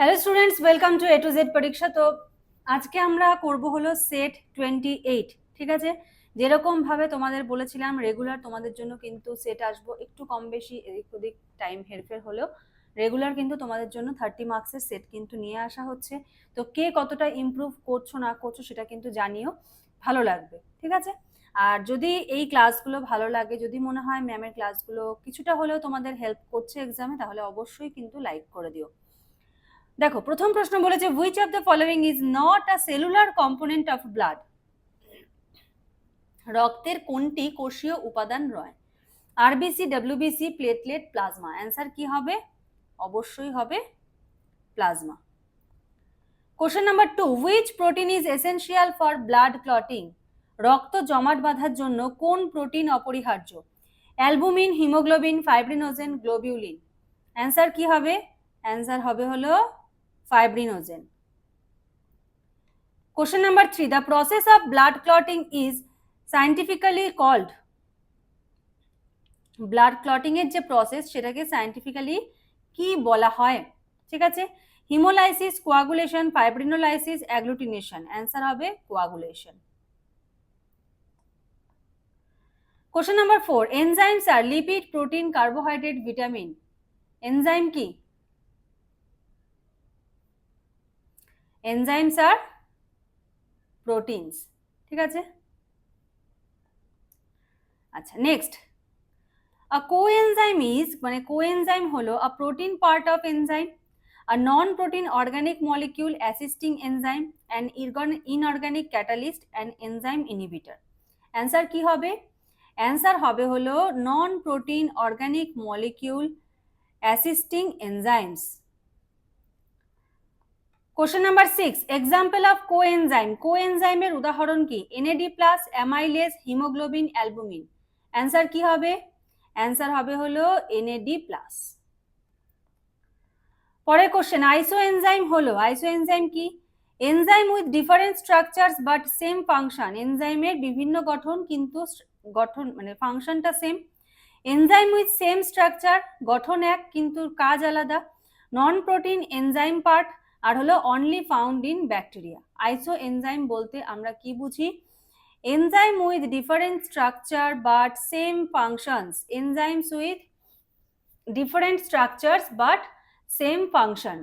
Hello students welcome to A to Z পরীক্ষা তো আজকে আমরা করব হলো সেট টোয়েন্টি এইট ঠিক আছে? যেরকমভাবে তোমাদের বলেছিলাম রেগুলার তোমাদের জন্য কিন্তু সেট আসব একটু কম বেশি এদিক ওদিক টাইম হেরফের হলেও। রেগুলার কিন্তু তোমাদের জন্য থার্টি মার্কসের সেট কিন্তু নিয়ে আসা হচ্ছে। তো কে কতটা ইমপ্রুভ করছ, না করছ সেটা কিন্তু জানিও। ভালো লাগবে, ঠিক আছে? আর যদি এই ক্লাসগুলো ভালো লাগে, যদি মনে হয় ম্যামের ক্লাসগুলো কিছুটা হলেও তোমাদের হেল্প করছে এক্সামে তাহলে অবশ্যই কিন্তু লাইক করে দিও। দেখো, প্রথম প্রশ্ন বলেছে which of the following is not a cellular component of blood রক্তের কোনটি কোষীয় উপাদান নয় RBC WBC platelet plasma answer কি হবে? অবশ্যই হবে plasma question number two which protein is essential for blood clotting রক্ত জমাট বাঁধার জন্য কোন প্রোটিন অপরিহার্য? Albumin, haemoglobin fibrinogen globulin answer কি হবে? অ্যান্সার হবে হলো fibrinogen. Question number three. The process of blood clotting is scientifically called. Blood clotting এর যে প্রসেস সেটাকে সায়েন্টিফিক্যালি কি বলা হয়? ঠিক আছে? Haemolysis coagulation fibrinolysis agglutination answer হবে coagulation question number four enzymes আর lipid protein carbohydrate vitamin enzyme কি? এনজাইমস আর প্রোটিনস ঠিক আছে? আচ্ছা নেক্সট আ কোএনজাইম ইজ মানে কোএনজাইম হলো a protein part of enzyme a non-protein organic molecule assisting enzyme, an inorganic catalyst and enzyme inhibitor. Answer কি হবে? Answer হবে হলো non protein organic molecule assisting enzymes question number six example of coenzyme কোএনজাইমের উদাহরণ কি? NAD plus amylase haemoglobin albumin answer কি হবে? Answer হবে হলো এনএডি প্লাস পরের কোশ্চেন আইসো এনজাইম হলো আইসো এনজাইম কি? Enzyme with different structures but same function এনজাইমের বিভিন্ন গঠন কিন্তু গঠন মানে ফাংশনটা same enzyme with same structure গঠন এক কিন্তু কাজ আলাদা। নন প্রোটিন এনজাইম পার্ট আর হলো only found in bacteria isoenzyme বলতে আমরা কি বুঝি? Enzyme with different structure but same functions enzymes with different structures but same function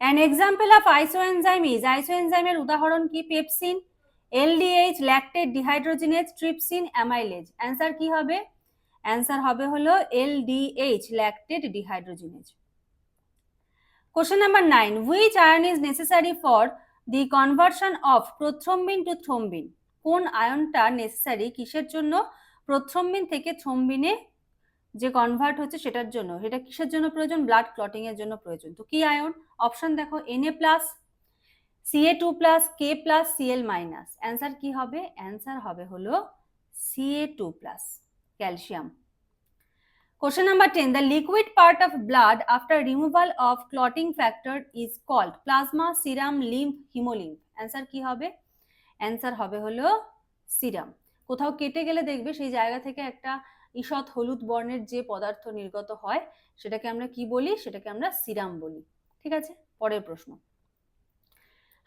an example of isoenzyme is আইসোএনজাইমের উদাহরণ কি? Pepsin LDH lactate dehydrogenase trypsin amylase answer কি হবে? Answer হবে হলো LDH lactate dehydrogenase Question number 9. Which iron is necessary for the conversion of prothrombin to thrombin? কোন আয়নটা necessary কিসের জন্য? Prothrombin থেকে থ্রম্বিনে যে কনভার্ট হচ্ছে সেটার জন্য। সেটা কিসের জন্য প্রয়োজন? ব্লাড ক্লটিং এর জন্য প্রয়োজন। তো কি আয়ন অপশন দেখো N A plus CA two plus K plus CL minus answer কি হবে? অ্যান্সার হবে হলো CA two plus calcium Question number 10. The liquid part of blood after removal of clotting factor is called plasma, serum, lymph, hemolymph. Answer কি হবে? Answer হবে হলো serum কোথাও কেটে গেলে দেখবে সেই জায়গা থেকে একটা ঈষৎ হলুদ বর্ণের যে পদার্থ নির্গত হয় সেটাকে আমরা কি বলি সেটাকে আমরা সিরাম বলি ঠিক আছে পরের প্রশ্ন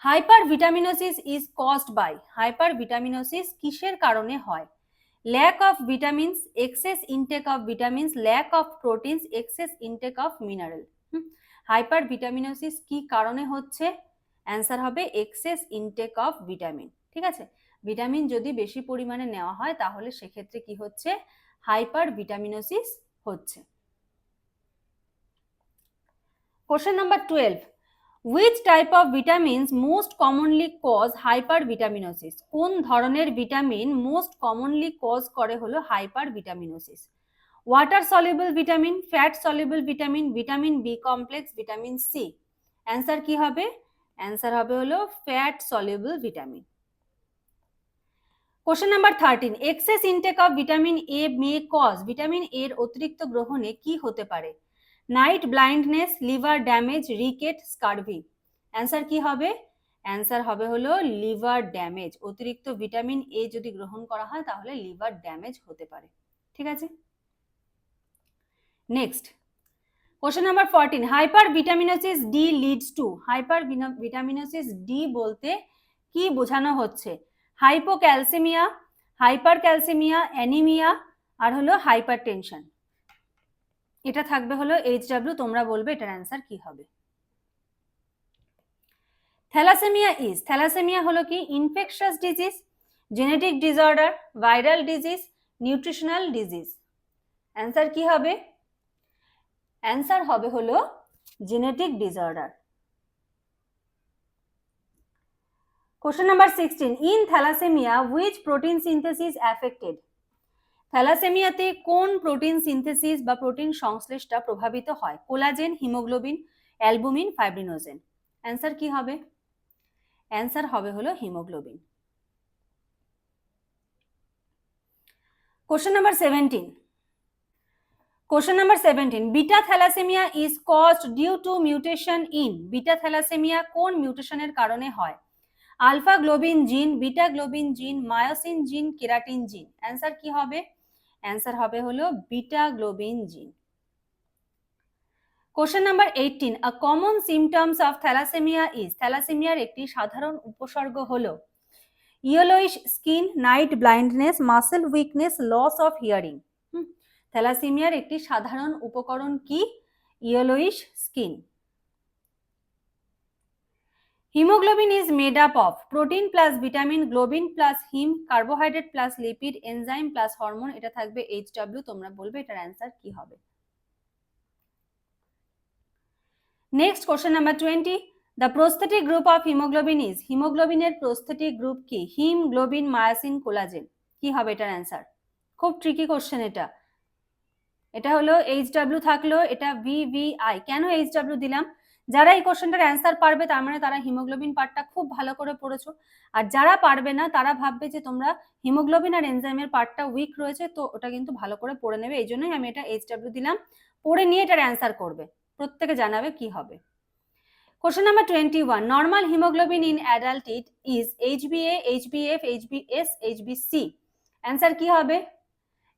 hypervitaminosis is caused by hypervitaminosis কিসের কারণে হয় lack of vitamins, excess intake of vitamins, lack of proteins, excess intake of mineral. Hypervitaminosis কি কারণে হচ্ছে? অ্যান্সার হবে এক্সেস ইনটেক অফ ভিটামিন ঠিক আছে? ভিটামিন যদি বেশি পরিমাণে নেওয়া হয়, তাহলে সেক্ষেত্রে কি হচ্ছে? হাইপার ভিটামিনোসিস হচ্ছে। Question number twelve which type of vitamins most commonly cause hypervitaminosis কোন ধরনের ভিটামিন মোস্ট কমনলি কজ করে হলো hypervitaminosis water soluble vitamin fat soluble vitamin vitamin B complex vitamin C answer কি হবে? অ্যান্সার হবে হলো fat soluble vitamin question number thirteen excess intake of vitamin A may cause vitamin এর অতিরিক্ত গ্রহণে কি হতে পারে? Night blindness, liver damage, rickets, scurvy. Answer কি হবে? অ্যান্সার হবে হলো লিভার ড্যামেজ। অতিরিক্ত ভিটামিন এ যদি গ্রহণ করা হয় তাহলে লিভার ড্যামেজ হতে পারে। ঠিক আছে? Next. Question number fourteen. Hypervitaminosis D leads to. Hypervitaminosis D বলতে কি বোঝানো হচ্ছে? হাইপোক্যালসিমিয়া হাইপার ক্যালসিমিয়া অ্যানিমিয়া, আর হলো হাইপার টেনশন এটা থাকবে হলো এইচ ডাব্লিউ তোমরা বলবে এটার অ্যান্সার কি হবে? থ্যালাসেমিয়া ইজ থ্যালাসেমিয়া হলো কি? Infectious disease genetic disorder viral disease nutritional disease answer কি হবে? অ্যান্সার হবে হলো genetic disorder question number sixteen in thalassaemia which protein synthesis affected থ্যালাসেমিয়াতে কোন প্রোটিন সিনথেসিস বা প্রোটিন সংশ্লেষটা প্রভাবিত হয়? Collagen, haemoglobin, albumin, fibrinogen. Answer কি হবে? অ্যান্সার হবে হলো haemoglobin. Question number seventeen. Question number seventeen. Beta thalassaemia is caused due to mutation in. Beta thalassaemia কোন মিউটেশনের কারণে হয়? Alpha globin gene, beta globin gene, myosin gene, keratin gene. Answer কি হবে? অ্যান্সার হবে হলো beta globin gene question number eighteen a common symptoms of thalassaemia is থ্যালাসেমিয়ার একটি সাধারণ উপসর্গ হলো yellowish skin night blindness muscle weakness loss of hearing থ্যালাসেমিয়ার একটি সাধারণ উপকরণ কি? Yellowish skin haemoglobin is made up of protein plus vitamin globin plus heme carbohydrate plus lipid enzyme plus hormone এটা থাকবে এইচ ডাব্লিউ তোমরা বলবে এটার অ্যান্সার কি হবে? Next question number twenty the prosthetic group of haemoglobin is হিমোগ্লোবিনের prosthetic group কি? হিম globin myosin collagen কি হবে এটার অ্যান্সার খুব ট্রিকি কোশ্চেন এটা। এটা হলো এইচ ডাব্লিউ থাকল, এটা ভি ভি আই কেন এইচ ডাব্লিউ দিলাম? যারা এই কোশ্চেনটার অ্যান্সার পারবে, তার মানে তারা হিমোগ্লোবিন পার্টটা খুব ভালো করে পড়েছো। আর যারা পারবে না, তারা ভাববে যে তোমরা হিমোগ্লোবিন আর এনজাইমের পার্টটা উইক রয়েছে, তো ওটা কিন্তু ভালো করে পড়ে নেবে। এই জন্যই আমি এটা এইচ ডাব্লিউ দিলাম। পড়ে নিয়ে এটার অ্যান্সার করবে। প্রত্যেকে জানাবে কি হবে। Question number twenty one normal haemoglobin in adult it is H B H B F H B S H B C answer কি হবে?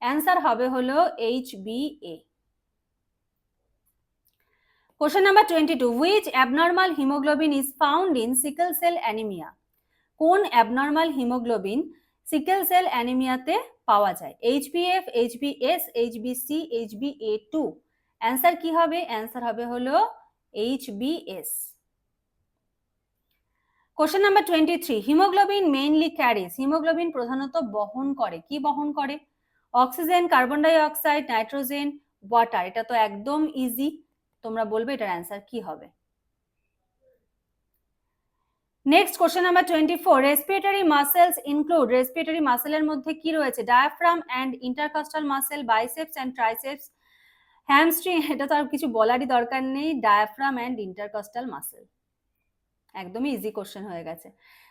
অ্যান্সার হবে হলো H B A Question number 22. Which abnormal hemoglobin is found in sickle cell anemia? কোন abnormal hemoglobin sickle cell anemia তে পাওয়া যায় HbF, HbS, HbC, HbA2 answer কি হবে অ্যান্সার হবে হলো HbS question number twenty three haemoglobin mainly carries haemoglobin প্রধানত বহন করে কি বহন করে oxygen carbon dioxide nitrogen water এটা তো একদম ইজি তোমরা বলবে এটার অ্যান্সার কি হবে? Next question number twenty four respiratory muscles include respiratory মাসেলের মধ্যে কি রয়েছে? Diaphragm and intercostal muscle biceps and triceps hamstring এটা তো আর কিছু বলারই দরকার নেই। ডায়াফ্রাম অ্যান্ড ইন্টারকাস্টাল মাসেল একদমই ইজি কোশ্চেন হয়ে গেছে।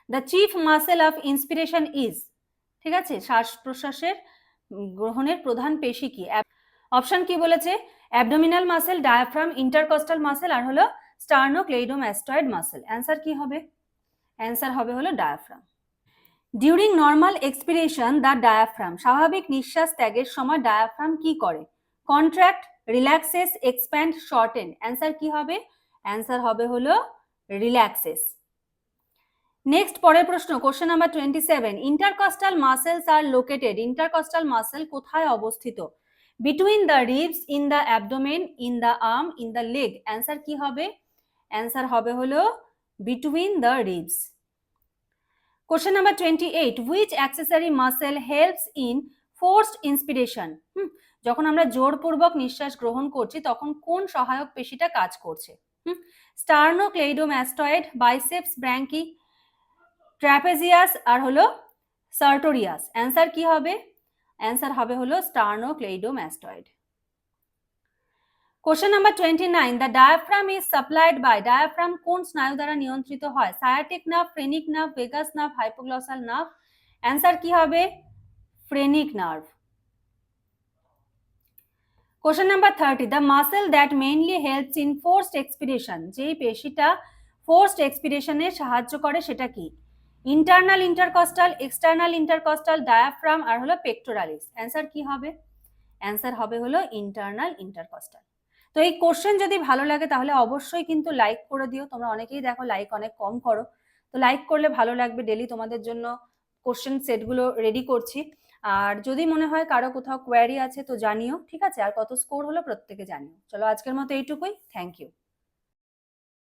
The chief muscle of inspiration is ঠিক আছে? শ্বাস প্রশ্বাসের গ্রহণের প্রধান পেশি কি? অপশন কি বলেছে? Abdominal muscle, diaphragm, intercostal muscle আর হলো স্টার্নোক্লেইডোম্যাস্টয়েড মাসেল। অ্যান্সার কি হবে? অ্যান্সার হবে হলো diaphragm. During normal expiration the diaphragm স্বাভাবিক নিঃশ্বাস ত্যাগের সময় ডায়াফ্রাম কি করে? Contract relaxes expand shorten answer কি হবে? অ্যান্সার হবে হলো রিল্যাক্সেস নেক্সট পরের প্রশ্ন question number twenty seven intercostal muscles are located intercostal muscle কোথায় অবস্থিত? Between the ribs in the abdomen in the arm in the leg answer কি হবে? অ্যান্সার হবে হলো between the ribs question number twenty eight which accessory muscle helps in forced inspiration hmm, যখন আমরা জোরপূর্বক নিঃশ্বাস গ্রহণ করছি, তখন কোন সহায়ক পেশিটা কাজ করছে? হুম স্টার্নোক্লেইডোম্যাস্টয়েড বাইসেপস ব্র্যাঙ্কি ট্র্যাপেজিয়াস আর হলো সার্টোরিয়াস অ্যান্সার কি হবে? অ্যান্সার হবে হলো sternocleidomastoid question number twenty nine the diaphragm is supplied by diaphragm কোন স্নায়ু দ্বারা নিয়ন্ত্রিত হয়? Sciatic nerve phrenic nerve vagus nerve hypoglossal nerve answer কি হবে? Phrenic nerve question number thirty the muscle that mainly helps in forced expiration যেই পেশিটা forced এক্সপিরেশনে সাহায্য করে সেটা কি? Internal intercostal external intercostal diaphragm আর হলো পেক্টোরালিস অ্যান্সার কি হবে? অ্যান্সার হবে হলো ইন্টারনাল ইন্টারকস্টাল তো এই কোশ্চেন যদি ভালো লাগে তাহলে অবশ্যই কিন্তু লাইক করে দিও। তোমরা অনেকেই দেখো লাইক অনেক কম করো। তো লাইক করলে ভালো লাগবে ডেলি তোমাদের জন্য কোশ্চেন সেটগুলো রেডি করছি। আর যদি মনে হয় কারও কোথাও কোয়ারি আছে তো জানিও, ঠিক আছে? আর কত স্কোর হলো প্রত্যেকে জানিও। চলো আজকের মতো এইটুকুই। Thank you